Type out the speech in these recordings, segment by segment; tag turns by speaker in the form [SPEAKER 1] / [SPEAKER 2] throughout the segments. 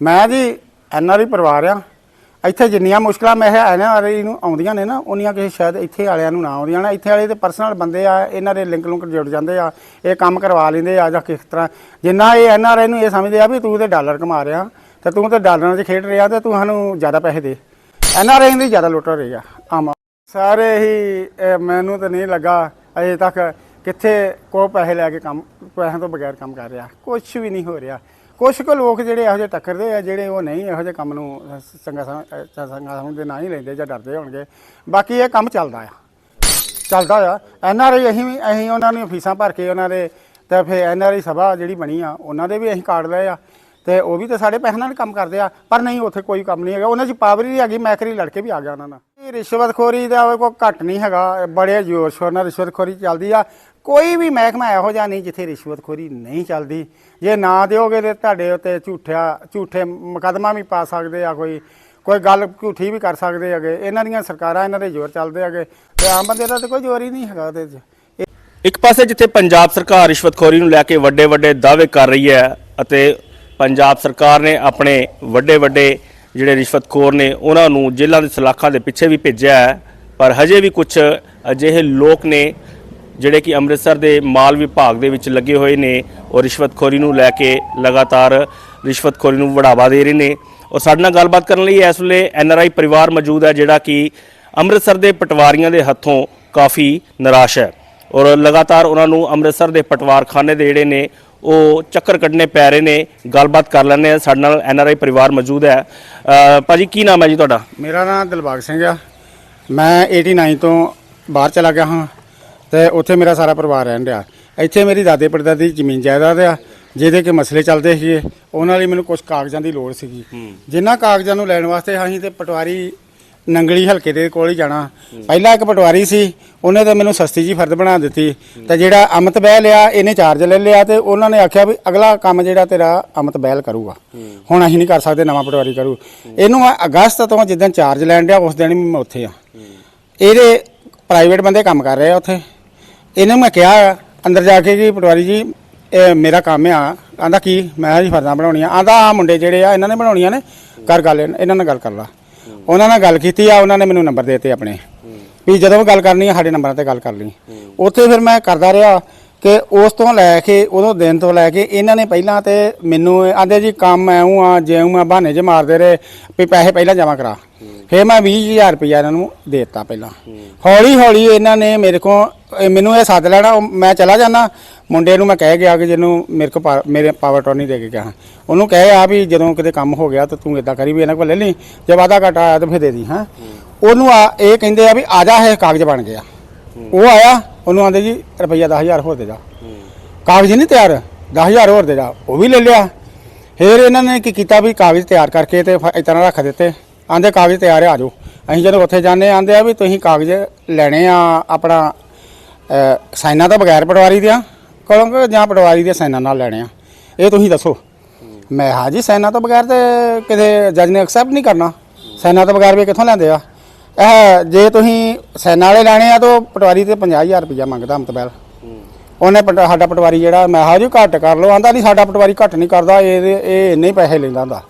[SPEAKER 1] ਮੈਂ ਜੀ ਐਨਆਰਆਈ ਪਰਿਵਾਰ ਆ। ਇੱਥੇ ਜਿੰਨੀਆਂ ਮੁਸ਼ਕਲਾਂ ਮੈਂ ਐਨਆਰਆਈ ਨੂੰ ਆਉਂਦੀਆਂ ਨੇ ਨਾ, ਉਨੀਆਂ ਕਿਸੇ ਸ਼ਾਇਦ ਇੱਥੇ ਵਾਲਿਆਂ ਨੂੰ ਨਾ ਆਉਂਦੀਆਂ ਨਾ। ਇੱਥੇ ਵਾਲੇ ਤੇ ਪਰਸਨਲ ਬੰਦੇ ਆ, ਇਹਨਾਂ ਦੇ ਲਿੰਕ ਲੁੰਕ ਜੁੜ ਜਾਂਦੇ ਆ, ਇਹ ਕੰਮ ਕਰਵਾ ਲੈਂਦੇ ਆ ਜਾਂ ਕਿਸ ਤਰ੍ਹਾਂ। ਜਿੰਨਾ ਇਹ ਐਨਆਰਆਈ ਨੂੰ ਇਹ ਸਮਝਦੇ ਆ ਵੀ ਤੂੰ ਤੇ ਡਾਲਰ ਕਮਾ ਰਿਹਾ, ਤੇ ਤੂੰ ਤੇ ਡਾਲਰਾਂ 'ਚ ਖੇਡ ਰਿਹਾ ਤੇ ਤੂੰ ਸਾਨੂੰ ਜ਼ਿਆਦਾ ਪੈਸੇ ਦੇ। ਐਨਆਰਆਈ ਦੀ ਜ਼ਿਆਦਾ ਲੁੱਟ ਰਹੀ ਆ, ਆਮ ਸਾਰੇ ਹੀ ਮੈਨੂੰ ਤਾਂ ਨਹੀਂ ਲੱਗਾ ਅਜੇ ਤੱਕ ਕਿੱਥੇ ਕੋ ਪੈਸੇ ਲੈ ਕੇ ਕੰਮ, ਪੈਸਿਆਂ ਤੋਂ ਬਗੈਰ ਕੰਮ ਕਰ ਰਿਹਾ। ਕੁਝ ਵੀ ਨਹੀਂ ਹੋ ਰਿਹਾ। ਕੁਝ ਕੁ ਲੋਕ ਜਿਹੜੇ ਇਹੋ ਜਿਹੇ ਟੱਕਰਦੇ ਆ, ਜਿਹੜੇ ਉਹ ਨਹੀਂ ਇਹੋ ਜਿਹੇ ਕੰਮ ਨੂੰ ਚੰਗਾ ਸਮ- ਚੰਗਾ ਸਮਝਦੇ, ਨਾ ਹੀ ਲੈਂਦੇ ਜਾਂ ਡਰਦੇ ਹੋਣਗੇ। ਬਾਕੀ ਇਹ ਕੰਮ ਚੱਲਦਾ ਆ। ਚੱਲਦਾ ਆ। ਐੱਨ ਆਰ ਆਈ ਅਸੀਂ ਵੀ, ਅਸੀਂ ਉਹਨਾਂ ਨੂੰ ਫੀਸਾਂ ਭਰ ਕੇ ਉਹਨਾਂ ਦੇ ਤੇ ਫਿਰ ਐੱਨ ਆਰ ਆਈ ਸਭਾ ਜਿਹੜੀ ਬਣੀ ਆ, ਉਹਨਾਂ ਦੇ ਵੀ ਅਸੀਂ ਕਾਰਡ ਲਏ ਆ। ਤੇ ਉਹ ਵੀ ਤਾਂ ਸਾਡੇ ਪੈਸੇ ਨਾਲ ਕੰਮ ਕਰਦੇ ਆ, ਪਰ ਨਹੀਂ, ਉੱਥੇ ਕੋਈ ਕੰਮ ਨਹੀਂ ਹੈਗਾ। ਉਹਨਾਂ 'ਚ ਪਾਵਰ ਹੀ ਹੈਗੀ, ਮੈਂ ਕਰੀ ਲੜਕੇ ਵੀ ਆ ਗਿਆ ਉਹਨਾਂ ਨਾਲ। ਇਹ ਰਿਸ਼ਵਤਖੋਰੀ ਦਾ ਕੋਈ ਘੱਟ ਨਹੀਂ ਹੈਗਾ ਬੜੇ ਜ਼ੋਰ ਸ਼ੋਰ ਨਾਲ ਰਿਸ਼ਵਤਖੋਰੀ ਚੱਲਦੀ ਆ। ਕੋਈ ਵੀ ਮਹਿਕਮਾ ਇਹੋ ਜਿਹਾ ਨਹੀਂ ਜਿੱਥੇ ਰਿਸ਼ਵਤਖੋਰੀ ਨਹੀਂ ਚੱਲਦੀ। ਜੇ ਨਾ ਦਿਓਗੇ ਤੇ ਤੁਹਾਡੇ ਉੱਤੇ ਝੂਠਿਆ, ਝੂਠੇ ਮੁਕੱਦਮਾ ਵੀ ਪਾ ਸਕਦੇ ਆ ਕੋਈ ਕੋਈ ਗੱਲ ਝੂਠੀ ਵੀ ਕਰ ਸਕਦੇ ਹੈਗੇ। ਇਹਨਾਂ ਦੀਆਂ ਸਰਕਾਰਾਂ ਇਹਨਾਂ ਦੇ ਜ਼ੋਰ ਚੱਲਦੇ ਹੈਗੇ। ਤੇ ਆਮ ਬੰਦੇ ਦਾ ਤਾਂ ਕੋਈ ਜ਼ੋਰ ਹੀ ਨਹੀਂ ਹੈਗਾ ਉਹਦੇ 'ਚ। ਇਹ
[SPEAKER 2] ਇੱਕ ਪਾਸੇ ਜਿੱਥੇ ਪੰਜਾਬ ਸਰਕਾਰ ਰਿਸ਼ਵਤਖੋਰੀ ਨੂੰ ਲੈ ਕੇ ਵੱਡੇ ਵੱਡੇ ਦਾਅਵੇ ਕਰ ਰਹੀ ਹੈ ਅਤੇ ਪੰਜਾਬ ਸਰਕਾਰ ਨੇ ਆਪਣੇ ਵੱਡੇ ਵੱਡੇ ਜਿਹੜੇ ਰਿਸ਼ਵਤਖੋਰ ਨੇ, ਉਹਨਾਂ ਨੂੰ ਜੇਲ੍ਹਾਂ ਦੇ ਸਲਾਖਾਂ ਦੇ ਪਿੱਛੇ ਵੀ ਭੇਜਿਆ ਹੈ। ਪਰ ਹਜੇ ਵੀ ਕੁਝ ਅਜਿਹੇ ਲੋਕ ਨੇ ਜਿਹੜੇ ਕਿ ਅੰਮ੍ਰਿਤਸਰ ਦੇ ਮਾਲ ਵਿਭਾਗ ਦੇ ਵਿੱਚ ਲੱਗੇ ਹੋਏ ਨੇ, ਉਹ ਰਿਸ਼ਵਤਖੋਰੀ ਨੂੰ ਲੈ ਕੇ ਲਗਾਤਾਰ ਰਿਸ਼ਵਤਖੋਰੀ ਨੂੰ ਵੜਾਵਾ ਦੇ ਰਹੇ ਨੇ। ਔਰ ਸਾਡੇ ਨਾਲ ਗੱਲਬਾਤ ਕਰਨ ਲਈ ਇਸ ਵੇਲੇ ਐਨਆਰਆਈ ਪਰਿਵਾਰ ਮੌਜੂਦ ਹੈ, ਜਿਹੜਾ ਕਿ ਅੰਮ੍ਰਿਤਸਰ ਦੇ ਪਟਵਾਰੀਆਂ ਦੇ ਹੱਥੋਂ ਕਾਫੀ ਨਿਰਾਸ਼ ਹੈ। ਔਰ ਲਗਾਤਾਰ ਉਹਨਾਂ ਨੂੰ ਅੰਮ੍ਰਿਤਸਰ ਦੇ ਪਟਵਾਰਖਾਨੇ ਦੇ ਜਿਹੜੇ ਨੇ ਉਹ ਚੱਕਰ ਕੱਢਣੇ ਪੈ ਰਹੇ ਨੇ ਗੱਲਬਾਤ ਕਰ ਲੈਂਦੇ ਆ ਸਾਡੇ ਨਾਲ ਐਨਆਰਆਈ ਪਰਿਵਾਰ ਮੌਜੂਦ ਹੈ। ਭਾਜੀ ਕੀ ਨਾਮ ਹੈ ਜੀ ਤੁਹਾਡਾ?
[SPEAKER 1] ਮੇਰਾ ਨਾਮ ਦਿਲਬਾਗ ਸਿੰਘ ਆ। ਮੈਂ 89 ਤੋਂ ਬਾਹਰ ਚਲਾ ਗਿਆ ਹਾਂ ਤੇ ਉੱਥੇ ਮੇਰਾ ਸਾਰਾ ਪਰਿਵਾਰ ਰਹਿਣ ਰਿਹਾ ਇੱਥੇ ਮੇਰੀ ਦਾਦੇ ਪੜਦਾਦੀ ਦੀ ਜ਼ਮੀਨ ਜਾਇਦਾਦ ਆ ਜਿਹਦੇ ਕਿ ਮਸਲੇ ਚੱਲਦੇ ਸੀਗੇ। ਉਹਨਾਂ ਲਈ ਮੈਨੂੰ ਕੁਝ ਕਾਗਜ਼ਾਂ ਦੀ ਲੋੜ ਸੀਗੀ। ਜਿਨ੍ਹਾਂ ਕਾਗਜ਼ਾਂ ਨੂੰ ਲੈਣ ਵਾਸਤੇ ਅਸੀਂ ਤੇ ਪਟਵਾਰੀ ਨੰਗਲੀ ਹਲਕੇ ਦੇ ਕੋਲ ਹੀ ਜਾਣਾ। ਪਹਿਲਾਂ ਇੱਕ ਪਟਵਾਰੀ ਸੀ, ਉਹਨੇ ਤਾਂ ਮੈਨੂੰ ਸਸਤੀ ਜੀ ਫਰਦ ਬਣਾ ਦਿੱਤੀ। ਤੇ ਜਿਹੜਾ ਅਮਤ ਬਹਿਲ ਆ, ਇਹਨੇ ਚਾਰਜ ਲੈ ਲਿਆ ਤੇ ਉਹਨਾਂ ਨੇ ਆਖਿਆ ਵੀ ਅਗਲਾ ਕੰਮ ਜਿਹੜਾ ਤੇਰਾ ਅਮਤ ਬਹਿਲ ਕਰੂਗਾ। ਹੁਣ ਅਸੀਂ ਨਹੀਂ ਕਰ ਸਕਦੇ, ਨਵਾਂ ਪਟਵਾਰੀ ਕਰੂ। ਇਹਨੂੰ ਮੈਂ ਅਗਸਤ ਤੋਂ ਜਿੱਦਣ ਚਾਰਜ ਲੈਣ ਡਿਆ, ਉਸ ਦਿਨ ਹੀ ਮੈਂ ਉੱਥੇ ਆ। ਇਹਦੇ ਪ੍ਰਾਈਵੇਟ ਬੰਦੇ ਕੰਮ ਕਰ ਰਹੇ ਆ ਉੱਥੇ। ਇਹਨੂੰ ਮੈਂ ਕਿਹਾ, ਅੰਦਰ ਜਾ ਕੇ ਕਿ ਪਟਵਾਰੀ ਜੀ, ਇਹ ਮੇਰਾ ਕੰਮ ਆ। ਆਂਦਾ ਕੀ? ਮੈਂ ਜੀ ਫਰਦਾਂ ਬਣਾਉਣੀਆਂ। ਆਂਦਾ ਆ ਮੁੰਡੇ ਜਿਹੜੇ ਆ, ਇਹਨਾਂ ਨੇ ਬਣਾਉਣੀਆਂ ਨੇ। ਕਰ ਗੱਲ, ਇਹਨਾਂ ਨਾਲ ਗੱਲ ਕਰ ਲਾ। ਉਹਨਾਂ ਨਾਲ ਗੱਲ ਕੀਤੀ ਆ, ਉਹਨਾਂ ਨੇ ਮੈਨੂੰ ਨੰਬਰ ਦਿੱਤੇ ਆਪਣੇ। ਵੀ ਜਦੋਂ ਵੀ ਗੱਲ ਕਰਨੀ ਆ, ਸਾਡੇ ਨੰਬਰਾਂ ਤੇ ਗੱਲ ਕਰ ਲਈ। ਉੱਥੇ ਫਿਰ ਮੈਂ ਕਰਦਾ ਰਿਹਾ ਕਿ ਉਸ ਤੋਂ ਲੈ ਕੇ, ਉਦੋਂ ਦਿਨ ਤੋਂ ਲੈ ਕੇ ਇਹਨਾਂ ਨੇ ਪਹਿਲਾਂ ਤੇ ਮੈਨੂੰ ਆਂਦੇ ਜੀ, ਕੰਮ ਐਉਂ ਆ ਜਿਉਂ ਆ, ਬਹਾਨੇ ਜੇ ਮਾਰਦੇ ਰਹੇ, ਵੀ ਪੈਸੇ ਪਹਿਲਾਂ ਜਮ੍ਹਾਂ ਕਰਾ। ਫਿਰ ਮੈਂ 20000 ਰੁਪਇਆ ਇਹਨਾਂ ਨੂੰ ਦੇ ਦਿੱਤਾ ਪਹਿਲਾਂ। ਹੌਲੀ ਹੌਲੀ ਇਹਨਾਂ ਨੇ ਮੇਰੇ ਕੋ ਮੈਨੂੰ ਇਹ ਸੱਦ ਲੈਣਾ ਮੈਂ ਚਲਾ ਜਾਣਾ ਮੁੰਡੇ ਨੂੰ ਮੈਂ ਕਹਿ ਗਿਆ ਕਿ ਜਿਹਨੂੰ ਮੇਰੇ ਕੋ ਪਾ- ਮੇਰੇ ਪਾਵਰ ਟੋਨੀ ਦੇ ਕੇ ਗਿਆ ਉਹਨੂੰ ਕਹੇ ਆ ਵੀ ਜਦੋਂ ਕਿਤੇ ਕੰਮ ਹੋ ਗਿਆ ਤਾਂ ਤੂੰ ਇਦਾਂ ਕਰੀ ਵੀ ਇਹਨਾਂ ਕੋਲ ਲੈ ਲਈ। ਜੇ ਵਾਦਾ ਘਟਾ ਆਇਆ ਤਾਂ ਫਿਰ ਦੇ ਦੀ ਹਾਂ। ਉਹਨੂੰ ਆ ਇਹ ਕਹਿੰਦੇ ਆ ਵੀ ਆ ਜਾ ਇਹ ਕਾਗਜ਼ ਬਣ ਗਿਆ। ਉਹ ਆਇਆ ਉਹਨੂੰ ਆਂਦੇ ਜੀ ਰੁਪਈਆ 10000 ਹੋਰ ਦੇ ਜਾ। ਕਾਗਜ਼ ਨਹੀਂ ਤਿਆਰ 10000 ਹੋਰ ਦੇ ਜਾ। ਉਹ ਵੀ ਲੈ ਲਿਆ। ਫਿਰ ਇਹਨਾਂ ਨੇ ਕੀ ਕੀਤਾ ਵੀ ਕਾਗਜ਼ ਤਿਆਰ ਕਰਕੇ ਤੇ ਫ- ਇਸ ਤਰ੍ਹਾਂ ਰੱਖ ਦਿੱਤੇ। ਆਂਦੇ ਕਾਗਜ਼ ਤਿਆਰ ਆ ਆਜੋ ਅਸੀਂ ਜਦੋਂ ਉੱਥੇ ਜਾਂਦੇ ਆਂਦੇ ਆ ਵੀ ਤੁਸੀਂ ਕਾਗਜ਼ ਲੈਣੇ ਆ ਆਪਣਾ ਅ, ਸਾਈਨਾਂ ਤੋਂ ਬਗੈਰ ਪਟਵਾਰੀ ਦਿਆਂ। ਕੋਲੋਂ ਕਿ ਜਾਂ ਪਟਵਾਰੀ ਦੇ ਸਾਈਨਾਂ ਨਾਲ ਲੈਣੇ ਆ। ਇਹ ਤੁਸੀਂ ਦੱਸੋ। ਮੈਂ ਹਾਂ ਜੀ ਸਾਈਨਾਂ ਤੋਂ ਬਗੈਰ ਤੇ ਕਿਤੇ ਜੱਜ ਨੇ ਐਕਸੈਪਟ ਨਹੀਂ ਕਰਨਾ। ਸਾਈਨਾਂ ਤੋਂ ਬਗੈਰ ਵੀ ਕਿੱਥੋਂ ਲੈਂਦੇ ਆ? ਇਹ ਜੇ ਤੁਸੀਂ ਸਾਈਨਾਂ ਵਾਲੇ ਲੈਣੇ ਆ, ਤਾਂ ਪਟਵਾਰੀ ਤੇ 50000 ਰੁਪਇਆ ਮੰਗਦਾ ਮਤਬਲ ਉਹਨੇ ਪਟ- ਸਾਡਾ ਪਟਵਾਰੀ ਜਿਹੜਾ, ਮੈਂ ਹਾਂ ਜੀ ਘੱਟ ਕਰ ਲਓ। ਆਂਦਾ ਨਹੀਂ ਸਾਡਾ ਪਟਵਾਰੀ ਘੱਟ ਨਹੀਂ ਕਰਦਾ, ਇਹ ਇਹ ਇੰਨੇ ਹੀ ਪੈਸੇ ਲੈਂਦਾ ਹੁੰਦਾ।